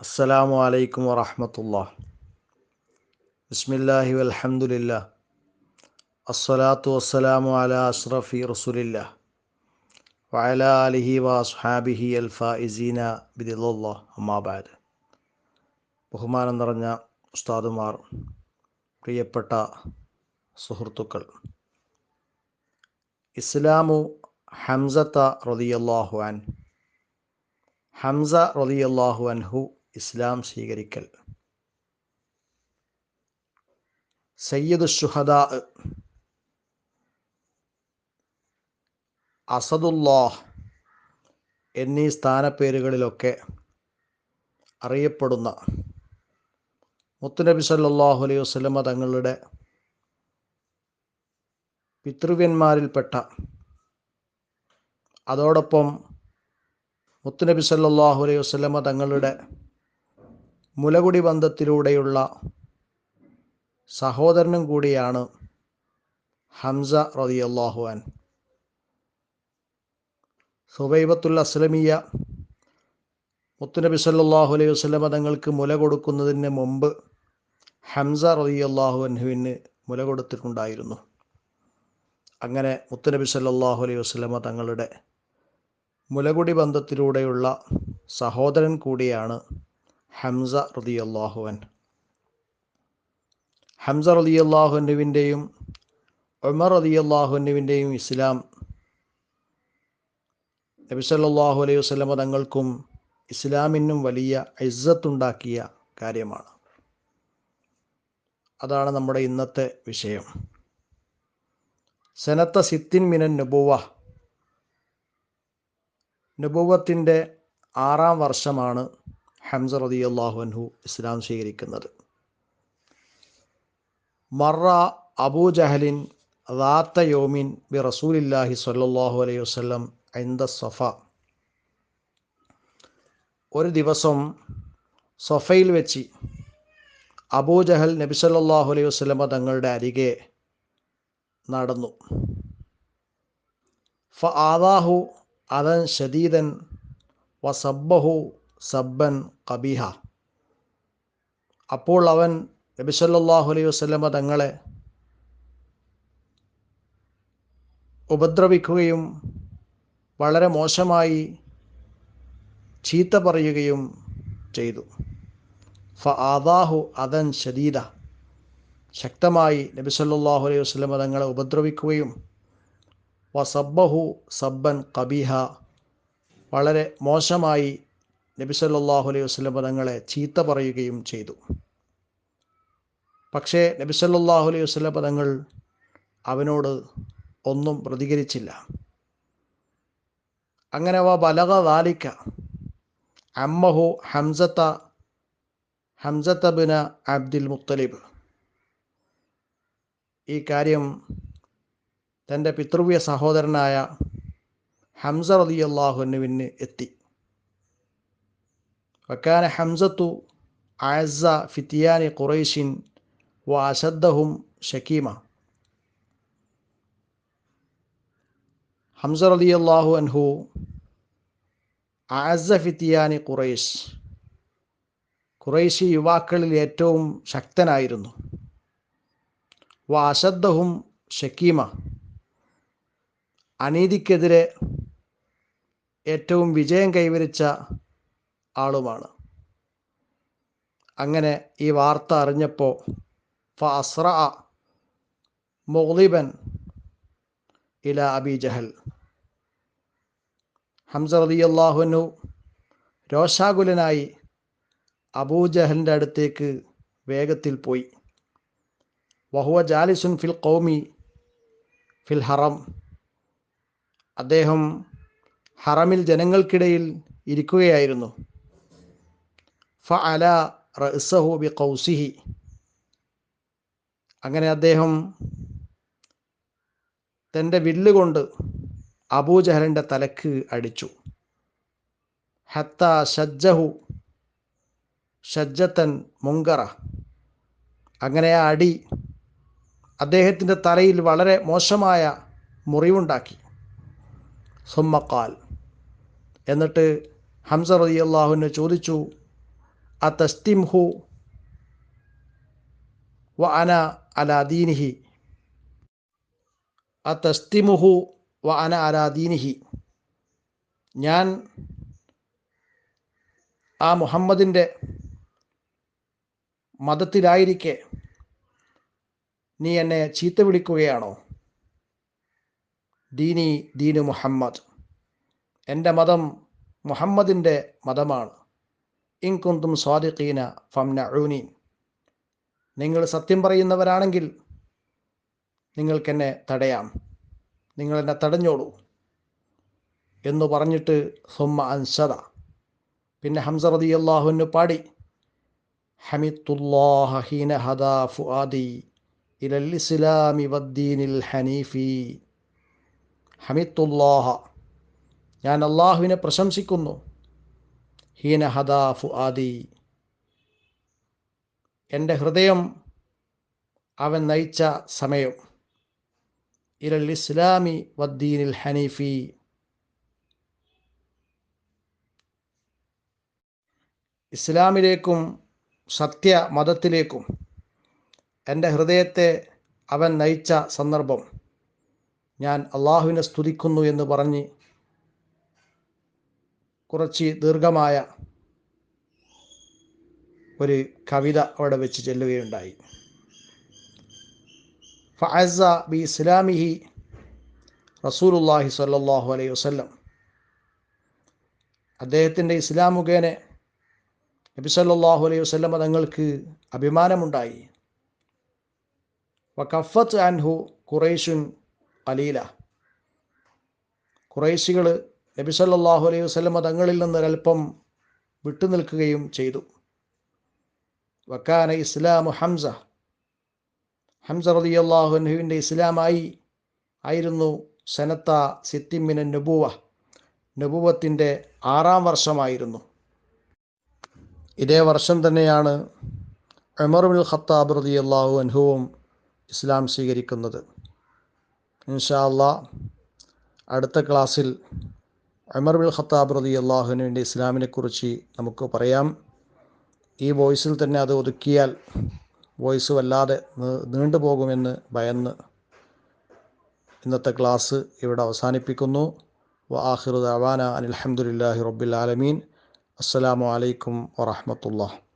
അസ്സലാമു അലൈക്കും വറഹമത്തുള്ള ബിസ്മില്ലാഹി വൽഹംദുലില്ലാ അസ്സലാത്തു വസ്സലാമു അല അഷ്റഫി റസുലില്ല വഅല അലിഹി വസ്ഹാബിഹി അൽ ഫായിസീന ബിദിലുള്ള അമ്മാബാദ് ബഹുമാനം നിറഞ്ഞ ഉസ്താദുമാർ പ്രിയപ്പെട്ട സുഹൃത്തുക്കൾ ഇസ്ലാമു ഹംസത്ത റളിയല്ലാഹു അൻ ഹംസ റളിയല്ലാഹു അൻഹു ഇസ്ലാം സ്വീകരിക്കൽ. സയ്യദ് ഷുഹദ അസദുല്ലാഹ് എന്നീ സ്ഥാനപ്പേരുകളിലൊക്കെ അറിയപ്പെടുന്ന മുത്തുനബി സല്ലാഹു അലൈഹി വസ്ലമ തങ്ങളുടെ പിതൃവ്യന്മാരിൽപ്പെട്ട അതോടൊപ്പം മുത്തുനബി സല്ലാഹു അലൈഹി വസ്ലമ തങ്ങളുടെ മുലകുടി ബന്ധത്തിലൂടെയുള്ള സഹോദരനും കൂടിയാണ് ഹംസ റളിയല്ലാഹു അൻ സുബൈബത്തുൽ അസ്ലമിയ മുത്തുനബി സല്ലാഹു അലൈഹി വസല്ലമ തങ്ങൾക്ക് മുല കൊടുക്കുന്നതിന് മുമ്പ് ഹംസ റളിയല്ലാഹു അൻഹുവിന് മുല കൊടുത്തിട്ടുണ്ടായിരുന്നു. അങ്ങനെ മുത്തുനബി സല്ലാഹു അലൈഹി വസല്ലമ തങ്ങളുടെ മുലകുടി ബന്ധത്തിലൂടെയുള്ള സഹോദരൻ കൂടിയാണ് ഹംസ റളിയല്ലാഹുവൻ ഹംസ റളിയല്ലാഹുവിന്റെയും ഉമർ അള്ളാഹുനുവിന്റെയും ഇസ്ലാം നബി സല്ലല്ലാഹു അലൈഹി വസ്ലമ തങ്ങൾക്കും ഇസ്ലാമിനും വലിയ ഇസ്സത്തുണ്ടാക്കിയ കാര്യമാണ്. അതാണ് നമ്മുടെ ഇന്നത്തെ വിഷയം. സനത്ത സിത്തിൻ മിനൻ നുബുവ. നുബുവത്തിന്റെ ആറാം വർഷമാണ് ഹംസ റളിയല്ലാഹു അൻഹു ഇസ്ലാം സ്വീകരിക്കുന്നത്. മറ അബൂ ജഹലിൻ റാത്ത യോമിൻ ബി റസൂലില്ലാഹി സ്വല്ലല്ലാഹു അലൈഹി വസ്ലം ഐന്ദ സഫ. ഒരു ദിവസം സൊഫയിൽ വെച്ച് അബൂജഹൽ നബി സല്ലാഹു അലൈഹി വസ്ലമ തങ്ങളുടെ അരികെ നടന്നു. ഫ ആദാഹു അതൻ ഷദീദൻ വസബ്ബഹു സബ്ബഹു സബ്ബൻ കബീഹ. അപ്പോൾ അവൻ നബി സല്ലല്ലാഹു അലൈഹി വസല്ലമ തങ്ങളെ ഉപദ്രവിക്കുകയും വളരെ മോശമായി ചീത്ത പറയുകയും ചെയ്തു. ഫ ആദാഹു അതൻ ഷദീദ ശക്തമായി നബി സല്ലല്ലാഹു അലൈഹി വസല്ലമ തങ്ങളെ ഉപദ്രവിക്കുകയും വസബ്ബഹു സബ്ബൻ കബീഹ. വളരെ മോശമായി നബി സല്ലല്ലാഹു അലൈഹി വസ്ലം പദങ്ങളെ ചീത്ത പറയുകയും ചെയ്തു. പക്ഷേ നബി സല്ലല്ലാഹു അലൈഹി വസ്ലം പദങ്ങൾ അവനോട് ഒന്നും പ്രതികരിച്ചില്ല. അങ്ങനെ വ ബലക ദാലിക്ക അമ്മഹു ഹംസത്ത ഹംസത്ത ബിന അബ്ദുൽ മുത്തലിബ്. ഈ കാര്യം തന്റെ പിതൃവ്യ സഹോദരനായ ഹംസ അള്ളാഹുനുവിന് എത്തി. വക്കാന ഹംസത്തു ആസ ഫിത്തിയാനി ഖുറൈഷിൻ വ അശദ്ദഹും ഷക്കീമ ഹംസർ അലി അള്ളാഹു അൻഹു ആസ ഫിത്തിയാനി ഖുറൈഷ് ഖുറൈശി യുവാക്കളിൽ ഏറ്റവും ശക്തനായിരുന്നു. വ അശദ്ദഹും ഷക്കീമ അനീതിക്കെതിരെ ഏറ്റവും വിജയം കൈവരിച്ച ആളുമാണ്. അങ്ങനെ ഈ വാർത്ത അറിഞ്ഞപ്പോൾ ഫസ്ര അസ്ര മുഗ്ലിബൻ ഇല അബി ജഹൽ. ഹംസ അള്ളാഹുനു രോഷാകുലനായി അബൂജഹലിന്റെ അടുത്തേക്ക് വേഗത്തിൽ പോയി. വഹുവ ജാലിസുൻ ഫിൽ കൗമി ഫിൽ ഹറം. അദ്ദേഹം ഹറമിൽ ജനങ്ങൾക്കിടയിൽ ഇരിക്കുകയായിരുന്നു. ഫ റഅസഹു ബി ഖൗസിഹി അങ്ങനെ അദ്ദേഹം തന്റെ വില്ലുകൊണ്ട് അബൂജഹലിന്റെ തലക്ക് അടിച്ചു. ഹത്ത ഷജ്ജഹു ഷജ്ജത്തൻ മുങ്കറ. അങ്ങനെ ആ അടി അദ്ദേഹത്തിന്റെ തലയിൽ വളരെ മോശമായ മുറിവുണ്ടാക്കി. സുമ്മക്കാൽ എന്നിട്ട് ഹംസ റതി അള്ളാഹുവിനെ ചോദിച്ചു അതസ്തിംഹു വ അന അലാ ദീനിഹി. അതസ്തിമുഹു വ അന അലാദീനിഹി ഞാൻ ആ മുഹമ്മദിന്റെ മതത്തിലായിരിക്കെ നീ എന്നെ ചീത്ത വിളിക്കുകയാണോ? ദീനി ദീനു മുഹമ്മദ്. എന്റെ മതം മുഹമ്മദിന്റെ മതമാണ്. ഇൻകുന്തും സ്വാദിഖീന ഫംനഊനി. നിങ്ങൾ സത്യം പറയുന്നവരാണെങ്കിൽ നിങ്ങൾക്കെന്നെ തടയാം. നിങ്ങളെന്നെ തടഞ്ഞോളൂ. എന്ന് പറഞ്ഞിട്ട് സുമ്മ അൻസദ. പിന്നെ ഹംസ റതി അള്ളാഹുവിന് പാടി ഹമിത്തുല്ലാഹീന ഹദാ ഫുആദി ഇലൽ ഇസ്ലാമി വദ്ദീനിൽ ഹനീഫി. ഹമിത്തുല്ലാഹ ഞാൻ അള്ളാഹുവിനെ പ്രശംസിക്കുന്നു. ഹീന ഹദാ ഫുആദി. എന്റെ ഹൃദയം അവൻ നയിച്ച സമയം. ഇരൽ ഇസ്ലാമി വദ്ദീനിൽ ഹനീഫി. ഇസ്ലാമിലേക്കും സത്യ മതത്തിലേക്കും എന്റെ ഹൃദയത്തെ അവൻ നയിച്ച സന്ദർഭം ഞാൻ അള്ളാഹുവിനെ സ്തുതിക്കുന്നു എന്ന് പറഞ്ഞ് കുറച്ച് ദീർഘമായ ഒരു കവിത അവിടെ വെച്ച് ചെല്ലുകയുണ്ടായി. ഫഅസ ബി ഇസ്ലാമിഹി റസൂലുല്ലാഹി സ്വല്ലല്ലാഹു അലൈഹി വസല്ലം. അദ്ദേഹത്തിന്റെ ഇസ്ലാം മുഖേന നബി സല്ലാഹു അലൈഹി വസല്ലം തങ്ങൾക്ക് അഭിമാനമുണ്ടായി. വഖഫത്ത് അൻഹു ഖുറൈഷുൻ അലീല ഖുറൈശികൾ നബി സല്ലാഹു അലൈഹി വസ്ലമ തങ്ങളിൽ നിന്ന് ഒരല്പം വിട്ടുനിൽക്കുകയും ചെയ്തു. വക്കാന ഇസ്ലാം ഹംസ. ഹംസ റളിയല്ലാഹു അൻഹുവിന്റെ ഇസ്ലാമായി ആയിരുന്നു സനത്ത സിത്തിമിന നബുവ. നബുവത്തിന്റെ ആറാം വർഷമായിരുന്നു. ഇതേ വർഷം തന്നെയാണ് ഉമർ ഖത്താബ് റതി അള്ളാഹു അൻഹുവും ഇസ്ലാം സ്വീകരിക്കുന്നത്. ഇൻഷാ അള്ളാ അടുത്ത ക്ലാസ്സിൽ ഉമർ ബിൻ ഖത്താബ് റതി ഇസ്ലാമിനെ കുറിച്ച് നമുക്ക് പറയാം. ഈ വോയിസിൽ തന്നെ അത് ഒതുക്കിയാൽ വോയിസ് വല്ലാതെ നീണ്ടുപോകുമെന്ന് ഭയന്ന് ഇന്നത്തെ ക്ലാസ് ഇവിടെ അവസാനിപ്പിക്കുന്നു. ആഹിർ ദവാന അനിൽ ഹംദുലില്ലാഹി റബ്ബിൽ ആലമീൻ. അസ്സലാമു അലൈക്കും വറഹ്മത്തുള്ളാഹി.